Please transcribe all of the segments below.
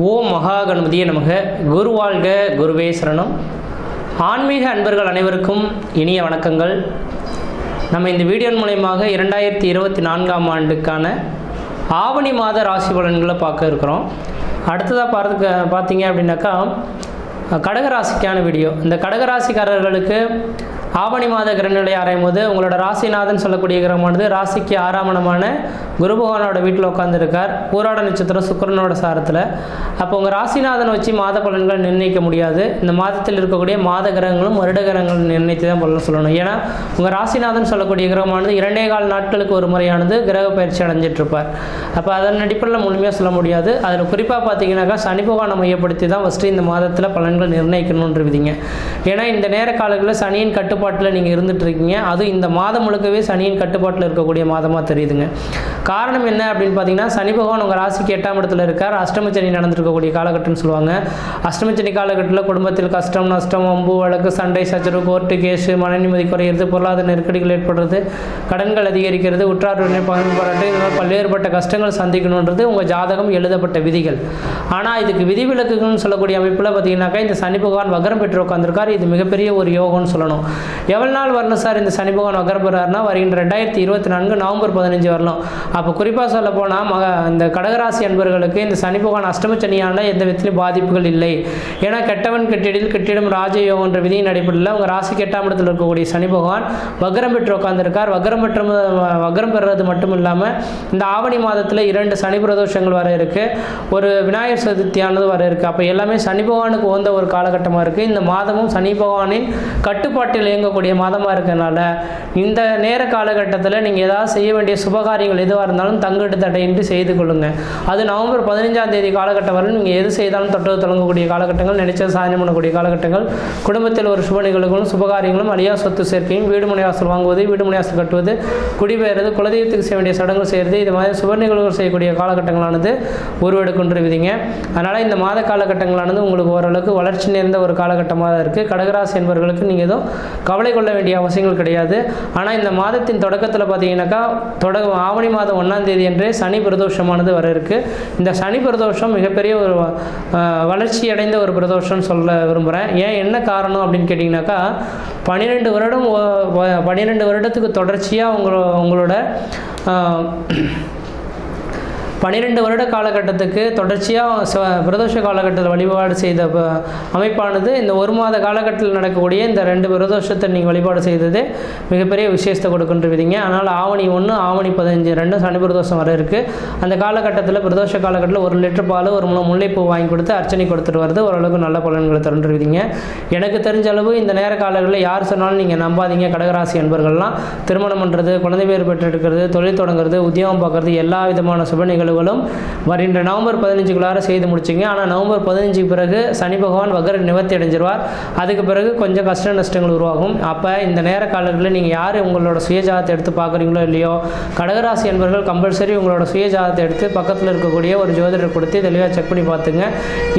ஓம் மகா கணபதியே நமக. குரு வாழ்க குருவே சரணம். ஆன்மீக அன்பர்கள் அனைவருக்கும் இனிய வணக்கங்கள். நம்ம இந்த வீடியோ மூலயமாக இரண்டாயிரத்தி இருபத்தி நான்காம் ஆண்டுக்கான ஆவணி மாத ராசி பலன்களை பார்க்க இருக்கிறோம். அடுத்ததாக பார்த்துக்க பார்த்தீங்க அப்படின்னாக்கா கடகராசிக்கான வீடியோ. இந்த கடகராசிக்காரர்களுக்கு ஆவணி மாத கிரகநிலை ஆராயும் போது உங்களோட ராசிநாதன் சொல்லக்கூடிய கிரகமானது ராசிக்கு ஆறாமணமான குரு பகவானோட வீட்டில் உட்காந்துருக்கார் பூராட நட்சத்திரம் சுக்கரனோட சாரத்தில். அப்போ உங்கள் ராசிநாதனை வச்சு மாத பலன்கள் நிர்ணயிக்க முடியாது. இந்த மாதத்தில் இருக்கக்கூடிய மாத கிரகங்களும் வருட கிரகங்களும் நிர்ணயித்து தான் பலன் சொல்லணும். ஏன்னா உங்கள் ராசிநாதன் சொல்லக்கூடிய கிரகமானது இரண்டே கால் நாட்களுக்கு ஒரு முறையானது கிரக பயிற்சி அடைஞ்சிட்டு இருப்பார் அப்போ அதன் அடிப்படையில் முழுமையாக சொல்ல முடியாது. அதில் குறிப்பாக பார்த்தீங்கன்னாக்கா சனி பகவானை மையப்படுத்தி தான் ஃபஸ்ட்டு இந்த மாதத்தில் பலன்கள் நிர்ணயிக்கணுன்ற விதிங்க. ஏன்னா இந்த நேர காலங்களில் சனியின் கட்டுப்பாட்டில் நீங்கள் இருந்துட்டு இருக்கீங்க அதுவும் இந்த மாதம் முழுக்கவே சனியின் கட்டுப்பாட்டில் இருக்கக்கூடிய மாதமாக தெரியுதுங்க. காரணம் என்ன அப்படின்னு பார்த்தீங்கன்னா சனி பகவான் உங்கள் ராசிக்கு எட்டாம் இடத்துல இருக்கார். அஷ்டமச்சனி நடந்திருக்கக்கூடிய காலகட்டம்னு சொல்லுவாங்க. அஷ்டமச்சனி காலகட்டத்தில் குடும்பத்தில் கஷ்டம் நஷ்டம் அம்பு வழக்கு சண்டை சச்சரவு கோர்ட்டு கேஸு மன நிம்மதி குறையிறது பொருளாதார நெருக்கடிகள் ஏற்படுறது கடன்கள் அதிகரிக்கிறது உற்றாருடனே பகிர்ந்து இதனால் பல்வேறுபட்ட கஷ்டங்கள் சந்திக்கணுன்றது உங்கள் ஜாதகம் எழுதப்பட்ட விதிகள். ஆனால் இதுக்கு விதிவிலக்குகள்னு சொல்லக்கூடிய அமைப்பில் பார்த்தீங்கன்னாக்கா இந்த சனி பகவான் வகரம் பெற்று உட்காந்துருக்கார் இது மிகப்பெரிய ஒரு யோகம்னு சொல்லணும். எவ்வளோ நாள் வரணும் சார் இந்த சனி பகவான் வக்ரம் வருகின்ற ரெண்டாயிரத்தி இருபத்தி நான்கு நவம்பர் பதினஞ்சு வரலாம் அப்போ குறிப்பாக சொல்ல போனால் மக இந்த கடகராசி அன்பர்களுக்கு இந்த சனி பகவான் அஷ்டம சனியால் எந்த விதத்திலும் பாதிப்புகள் இல்லை. ஏன்னா கெட்டவன் கெட்டிடில் கெட்டிடம் ராஜயோகம் என்ற விதியின் அடிப்படையில் உங்கள் ராசி எட்டாம் இடத்தில் இருக்கக்கூடிய சனி பகவான் வக்ரம் பெற்று உட்காந்துருக்கார் வக்ரம் பெற்ற வக்ரம் பெறுறது மட்டும் இல்லாமல் இந்த ஆவணி மாதத்தில் இரண்டு சனி பிரதோஷங்கள் வர இருக்குது ஒரு விநாயகர் சதுர்த்தியானது வர இருக்குது அப்போ எல்லாமே சனி பகவானுக்கு உகந்த ஒரு காலகட்டமாக இருக்குது இந்த மாதமும் சனி பகவானின் கட்டுப்பாட்டில் இயங்கக்கூடிய மாதமாக இருக்கனால இந்த நேர காலகட்டத்தில் நீங்கள் ஏதாவது செய்ய வேண்டிய சுபகாரியங்கள் எதுவாக இருந்தாலும் தங்கிட்டு தடையின்றி செய்து கொள்ளுங்கள் அது நவம்பர் பதினஞ்சாம் தேதி காலகட்டம் வரை நீங்கள் எது செய்தாலும் தொட்டது தொடங்கக்கூடிய காலகட்டங்கள் நினைச்சது சாதனை பண்ணக்கூடிய காலகட்டங்கள் குடும்பத்தில் ஒரு சுப நிகழ்வுகளும் சுபகாரியங்களும் அழியா சொத்து சேர்க்கையும் வீடு முனைவாசல் வாங்குவது வீடு முனைவாசல் கட்டுவது குடிபெயர்றது குலதெய்வத்துக்கு செய்ய வேண்டிய சடங்கு செய்கிறது இது மாதிரி சுப நிகழ்வுகள் செய்யக்கூடிய காலகட்டங்களானது உருவெடுக்கின்ற விதிங்க அதனால் இந்த மாத காலகட்டங்களானது உங்களுக்கு ஓரளவுக்கு வளர்ச்சி நிறைந்த ஒரு காலகட்டமாக தான் இருக்குது கடகராசி என்பவர்களுக்கு நீங்கள் எதுவும் கவலை கொள்ள வேண்டிய அவசியங்கள் கிடையாது. ஆனால் இந்த மாதத்தின் தொடக்கத்தில் பார்த்தீங்கன்னாக்கா தொட ஆவணி மாதம் ஒன்றாம் தேதி அன்றே சனி பிரதோஷமானது வர இருக்கு. இந்த சனி பிரதோஷம் மிகப்பெரிய ஒரு வளர்ச்சி அடைந்த ஒரு பிரதோஷம்னு சொல்ல விரும்புகிறேன் ஏன் என்ன காரணம் அப்படின்னு கேட்டிங்கனாக்கா பன்னிரெண்டு வருடம் பன்னிரெண்டு வருடத்துக்கு தொடர்ச்சியாக உங்களோட உங்களோட பன்னிரெண்டு வருட காலகட்டத்துக்கு தொடர்ச்சியாக ச- பிரதோஷ காலகட்டத்தில் வழிபாடு செய்த ப- அமைப்பானது இந்த ஒரு மாத காலகட்டத்தில் நடக்கக்கூடிய இந்த ரெண்டு பிரதோஷத்தை நீங்கள் வழிபாடு செய்தது மிகப்பெரிய விசேஷத்தை கொடுக்கின்றவிங்க அதனால் ஆவணி ஒன்று ஆவணி பதினஞ்சு ரெண்டும் சனி பிரதோஷம் வர இருக்குது அந்த காலகட்டத்தில் பிரதோஷ காலகட்டத்தில் ஒரு லிட்டர் பால் ஒரு மூணு முல்லைப்பூ வாங்கி கொடுத்து அர்ச்சனை கொடுத்துட்டு வருது ஓரளவுக்கு நல்ல பலன்களை தருன்றவிங்க எனக்கு தெரிஞ்ச அளவு இந்த நேர காலங்களில் யார் சொன்னாலும் நீங்கள் நம்பாதீங்க. கடகராசி என்பர்கள்லாம் திருமணம் பண்ணுறது குழந்தை பேர் பெற்றெடுக்கிறது தொழில் தொடங்குறது உத்தியோகம் பார்க்குறது எல்லா விதமான சுப ஆண்டுகளும் வருகின்ற நவம்பர் பதினஞ்சுக்குள்ளார செய்து முடிச்சிங்க. ஆனால் நவம்பர் பதினஞ்சுக்கு பிறகு சனி பகவான் வகர நிவர்த்தி அடைஞ்சிருவார். அதுக்கு பிறகு கொஞ்சம் கஷ்ட நஷ்டங்கள் உருவாகும். அப்போ இந்த நேர காலங்களில் நீங்கள் யார் உங்களோட சுயஜாதத்தை எடுத்து பார்க்குறீங்களோ இல்லையோ கடகராசி என்பவர்கள் கம்பல்சரி உங்களோட சுயஜாதத்தை எடுத்து பக்கத்தில் இருக்கக்கூடிய ஒரு ஜோதிடர் கொடுத்து தெளிவாக செக் பண்ணி பார்த்துங்க.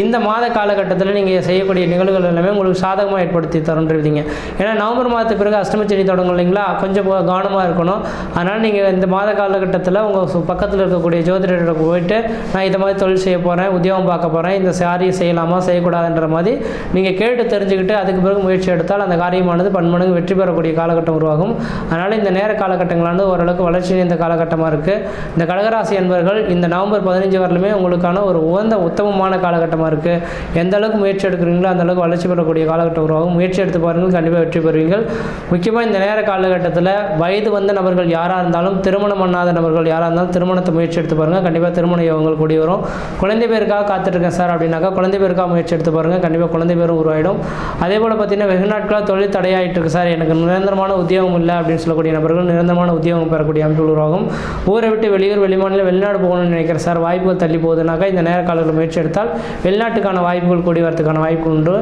இந்த மாத காலகட்டத்தில் நீங்கள் செய்யக்கூடிய நிகழ்வுகள் எல்லாமே உங்களுக்கு சாதகமாக ஏற்படுத்தி தருன்றீங்க ஏன்னா நவம்பர் மாதத்துக்கு பிறகு அஷ்டமச்சனி தொடங்கும் இல்லைங்களா? கொஞ்சம் கவனமாக இருக்கணும். அதனால் நீங்கள் இந்த மாத காலகட்டத்தில் உங்கள் பக்கத்தில் இருக்கக்கூடிய ஜோதிடர் இடத்துக்கு போயிட்டு நான் இதை மாதிரி தொழில் செய்ய போகிறேன் உத்தியோகம் பார்க்க போகிறேன் இந்த சாரியை செய்யலாமா செய்யக்கூடாதுன்ற மாதிரி நீங்கள் கேட்டு தெரிஞ்சுக்கிட்டு அதுக்கு பிறகு முயற்சி எடுத்தால் அந்த காரியமானது பன்மடங்கு வெற்றி பெறக்கூடிய காலகட்டம் உருவாகும். அதனால் இந்த நேர காலகட்டங்களானது ஓரளவுக்கு வளர்ச்சி இந்த காலகட்டமாக இருக்குது இந்த கடகராசி என்பவர்கள் இந்த நவம்பர் பதினஞ்சு வரலுமே உங்களுக்கான ஒரு உகந்த உத்தமமான காலகட்டமாக இருக்குது எந்த அளவுக்கு முயற்சி எடுக்கிறீங்களோ அந்த அளவுக்கு வளர்ச்சி பெறக்கூடிய காலகட்டம் உருவாகும். முயற்சி எடுத்து பாருங்கள் கண்டிப்பாக வெற்றி பெறுவீர்கள். முக்கியமாக இந்த நேர காலகட்டத்தில் வயது வந்த நபர்கள் யாராக இருந்தாலும் திருமணம் பண்ணாத நபர்கள் யாராக இருந்தாலும் திருமணத்தை முயற்சி எடுத்து பாருங்கள் கண்டிப்பாக திருமண யோகங்கள் கூடி வரும். குழந்தை பேருக்காக காத்துட்ருக்கேன் சார் அப்படின்னாக்கா குழந்தை பேருக்காக முயற்சி எடுத்து பாருங்கள் கண்டிப்பாக குழந்தை பேரும் உருவாயிடும். அதே போல் பார்த்தீங்கன்னா வெகு நாட்களாக தொழில் தடையாகிட்டு இருக்கு சார். எனக்கு நிரந்தரமான உத்தியோகம் இல்லை அப்படின்னு சொல்லக்கூடிய நபர்கள் நிரந்தரமான உத்தியோகம் பெறக்கூடிய அமைப்புகள் உருவாகும். ஊரை விட்டு வெளியூர் வெளிமாநிலம் வெளிநாடு போகணும்னு நினைக்கிறேன் சார் வாய்ப்புகள் தள்ளி போகுதுனாக்கா இந்த நேர காலத்தில் முயற்சி எடுத்தால் வெளிநாட்டுக்கான வாய்ப்புகள் கூடி வரதுக்கான வாய்ப்பு உண்டு.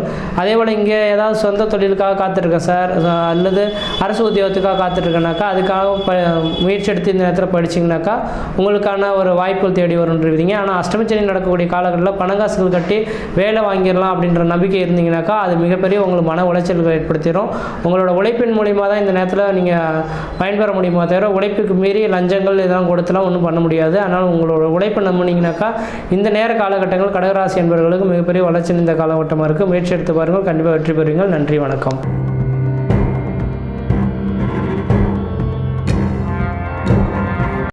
அதே போல் இங்கே ஏதாவது சொந்த தொழிலுக்காக காத்திருக்கேன் சார். அல்லது அரசு உத்தியோகத்துக்காக காத்துட்ருக்கேனாக்கா அதுக்காக ப முயற்சி எடுத்து இந்த நேரத்தில் படிச்சிங்கனாக்கா உங்களுக்கான ஒரு வாய்ப்பு வாய்ப்புகள் தேடி வருன்றீங்க ஆனால் அஷ்டமச்சனி நடக்கக்கூடிய காலகட்டத்தில் பணங்காசுகள் கட்டி வேலை வாங்கிடலாம் அப்படின்ற நம்பிக்கை இருந்தீங்கன்னாக்கா அது மிகப்பெரிய உங்களுக்கு மன உளைச்சல்கள் ஏற்படுத்திடும் உங்களோட உழைப்பின் மூலியமாக தான் இந்த நேரத்தில் நீங்கள் பயன்பெற முடியுமா தவிர உழைப்புக்கு மீறி லஞ்சங்கள் இதெல்லாம் கொடுத்துலாம் ஒன்றும் பண்ண முடியாது. அதனால் உங்களோட உழைப்பை நம்பினீங்கனாக்கா இந்த நேர காலகட்டங்கள் கடகராசி என்பவர்களுக்கு மிகப்பெரிய வளர்ச்சி இந்த காலகட்டமாக இருக்குது முயற்சி எடுத்து பாருங்கள். கண்டிப்பாக வெற்றி பெறுவீங்கள் நன்றி வணக்கம்.